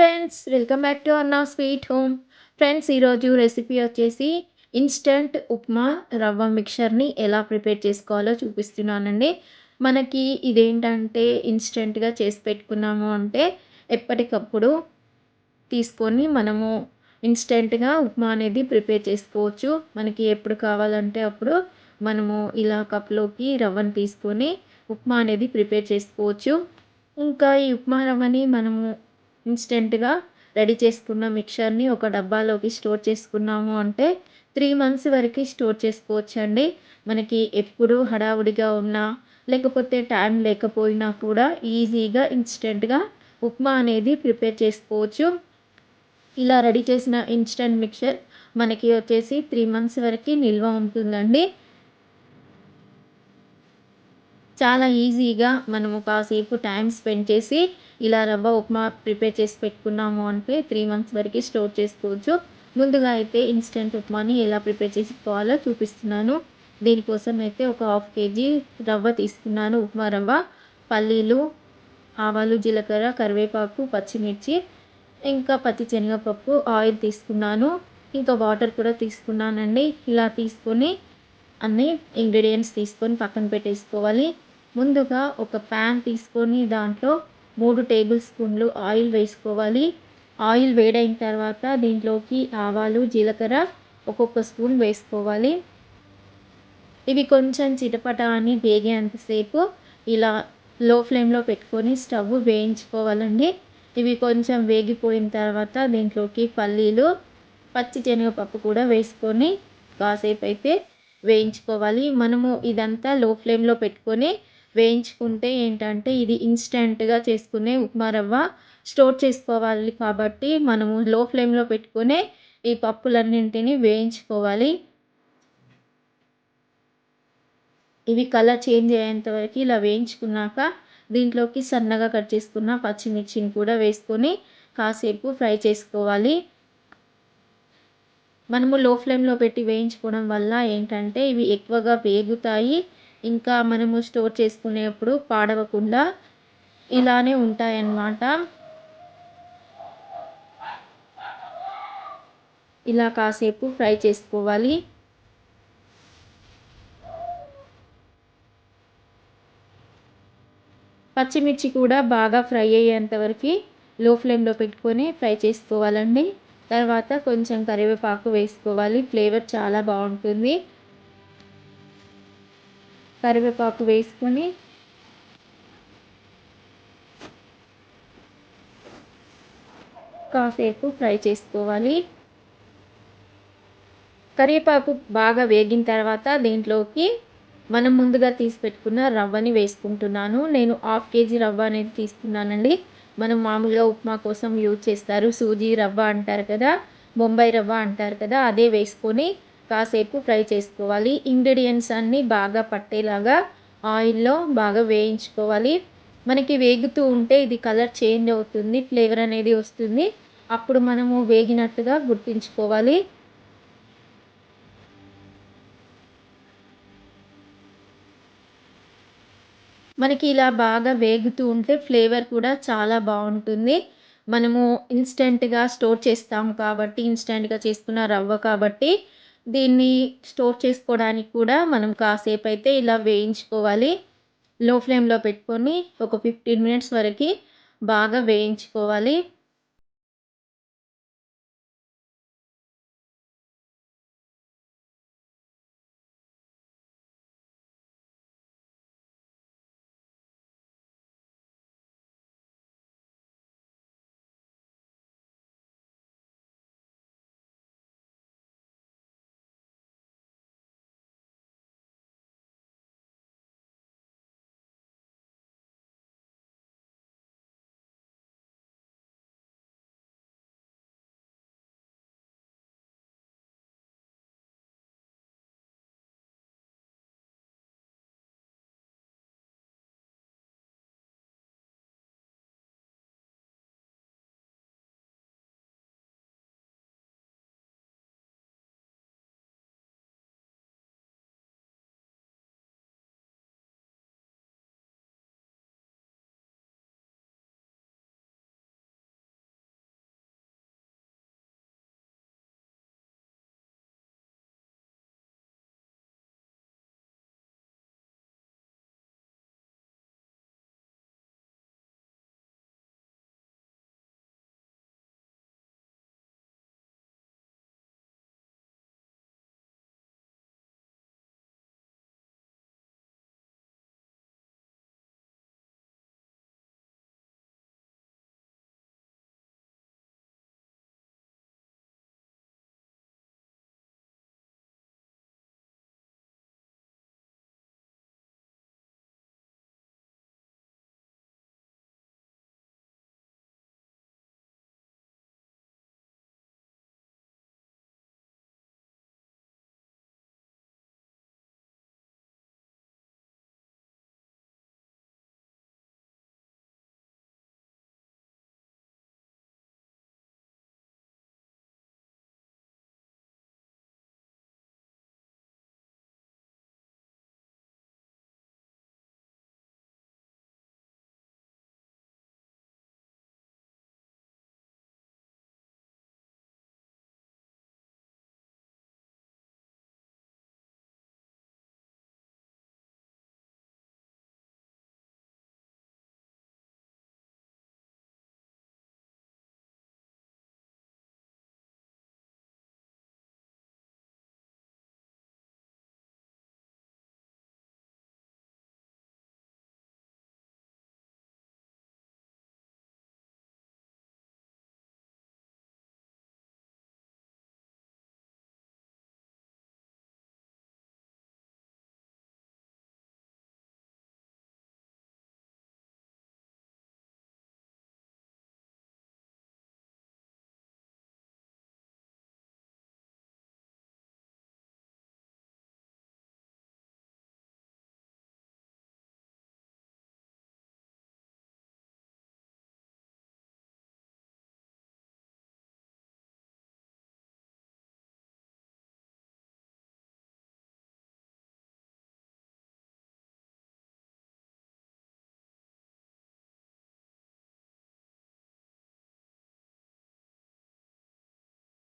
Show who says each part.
Speaker 1: Friends welcome back to Anna sweet home friends ఈరోజు recipe వచ్చేసి instant upma రవ్వ మిక్చర్ని ఎలా ప్రిపేర్ చేసుకోవాలో చూపిస్తున్నానండి. మనకి ఇదేంటంటే ఇన్స్టెంట్గా చేసి పెట్టుకున్నాము అంటే ఎప్పటికప్పుడు తీసుకొని మనము ఇన్స్టెంట్గా ఉప్మా అనేది ప్రిపేర్ చేసుకోవచ్చు. మనకి ఎప్పుడు కావాలంటే అప్పుడు మనము ఇలా కప్లోకి రవ్వను తీసుకొని ఉప్మా అనేది ప్రిపేర్ చేసుకోవచ్చు. ఇంకా ఈ ఉప్మా రవ్వని మనము ఇన్స్టెంట్గా రెడీ చేసుకున్న మిక్చర్ని ఒక డబ్బాలోకి స్టోర్ చేసుకున్నాము అంటే త్రీ మంత్స్ వరకు స్టోర్ చేసుకోవచ్చు అండి మనకి ఎప్పుడు హడావుడిగా ఉన్నా లేకపోతే టైం లేకపోయినా కూడా ఈజీగా ఇన్స్టెంట్గా ఉప్మా అనేది ప్రిపేర్ చేసుకోవచ్చు. ఇలా రెడీ చేసిన ఇన్స్టెంట్ మిక్చర్ మనకి వచ్చేసి త్రీ మంత్స్ వరకు నిల్వ ఉంటుందండి. చాలా ఈజీగా మనము కాసేపు టైం స్పెండ్ చేసి ఇలా రవ్వ ఉప్మా ప్రిపేర్ చేసి పెట్టుకున్నాము అంటే త్రీ మంత్స్ వరకు స్టోర్ చేసుకోవచ్చు. ముందుగా అయితే ఇన్స్టెంట్ ఉప్మాని ఎలా ప్రిపేర్ చేసుకోవాలో చూపిస్తున్నాను. దీనికోసం అయితే ఒక హాఫ్ కేజీ రవ్వ తీసుకున్నాను. ఉప్మా రవ్వ పల్లీలు ఆవాలు జీలకర్ర కరివేపాకు పచ్చిమిర్చి ఇంకా పచ్చి శనగపప్పు ఆయిల్ తీసుకున్నాను. ఇంకా వాటర్ కూడా తీసుకున్నానండి. ఇలా తీసుకొని అన్ని ఇంగ్రీడియంట్స్ తీసుకొని పక్కన పెట్టేసుకోవాలి. ముందుగా ఒక ప్యాన్ తీసుకొని దాంట్లో మూడు టేబుల్ స్పూన్లు ఆయిల్ వేసుకోవాలి. ఆయిల్ వేడైన తర్వాత దీంట్లోకి ఆవాలు జీలకర్ర ఒక్కొక్క స్పూన్ వేసుకోవాలి. ఇవి కొంచెం చిటపట అని వేగేంతసేపు ఇలా లో ఫ్లేమ్లో పెట్టుకొని స్టవ్ వేయించుకోవాలండి. ఇవి కొంచెం వేగిపోయిన తర్వాత దీంట్లోకి పల్లీలు పచ్చి శనగపప్పు కూడా వేసుకొని కాసేపు అయితే వేయించుకోవాలి. మనము ఇదంతా లో ఫ్లేమ్లో పెట్టుకొని వేయించుకుంటే ఏంటంటే ఇది ఇన్స్టెంట్గా చేసుకునే ఉప్మా రవ్వ స్టోర్ చేసుకోవాలి కాబట్టి మనము లో ఫ్లేమ్లో పెట్టుకునే ఈ పప్పులన్నింటినీ వేయించుకోవాలి. ఇవి కలర్ చేంజ్ అయ్యేంతవరకు ఇలా వేయించుకున్నాక దీంట్లోకి సన్నగా కట్ చేసుకున్న పచ్చిమిర్చిని కూడా వేసుకొని కాసేపు ఫ్రై చేసుకోవాలి. మనము లో ఫ్లేమ్లో పెట్టి వేయించుకోవడం వల్ల ఏంటంటే ఇవి ఎక్కువగా వేగుతాయి. ఇంకా మనము స్టోర్ చేసుకునేప్పుడు పాడవకుండా ఇలానే ఉంటాయన్నమాట. ఇలా కాసేపు ఫ్రై చేసుకోవాలి. పచ్చిమిర్చి కూడా బాగా ఫ్రై అయ్యేంత వరకు లో ఫ్లేమ్లో పెట్టుకొని ఫ్రై చేసుకోవాలండి. తర్వాత కొంచెం కరివేపాకు వేసుకోవాలి. ఫ్లేవర్ చాలా బాగుంటుంది. కరివేపాకు వేసుకొని కాసేపు ఫ్రై చేసుకోవాలి. కరివేపాకు బాగా వేగిన తర్వాత దీంట్లోకి మనం ముందుగా తీసి పెట్టుకున్న రవ్వని వేసుకుంటున్నాను. నేను హాఫ్ కేజీ రవ్వ అనేది తీసుకున్నానండి. మనం మామూలుగా ఉప్మా కోసం యూజ్ చేస్తారు. సూజీ రవ్వ అంటారు కదా బొంబాయి రవ్వ అంటారు కదా అదే వేసుకొని కాసేపు ఫ్రై చేసుకోవాలి. ఇంగ్రీడియంట్స్ అన్నీ బాగా పట్టేలాగా ఆయిల్లో బాగా వేయించుకోవాలి. మనకి వేగుతూ ఉంటే ఇది కలర్ చేంజ్ అవుతుంది ఫ్లేవర్ అనేది వస్తుంది. అప్పుడు మనము వేగినట్టుగా గుర్తించుకోవాలి. మనకి ఇలా బాగా వేగుతూ ఉంటే ఫ్లేవర్ కూడా చాలా బాగుంటుంది. మనము ఇన్స్టెంట్గా స్టోర్ చేస్తాం కాబట్టి ఇన్స్టెంట్గా చేసుకున్న రవ్వ కాబట్టి దీన్ని స్టోర్ చేసుకోవడానికి కూడా మనం కాసేపు అయితే ఇలా వేయించుకోవాలి. లో ఫ్లేమ్లో పెట్టుకొని ఒక ఫిఫ్టీన్ మినిట్స్ వరకు బాగా వేయించుకోవాలి.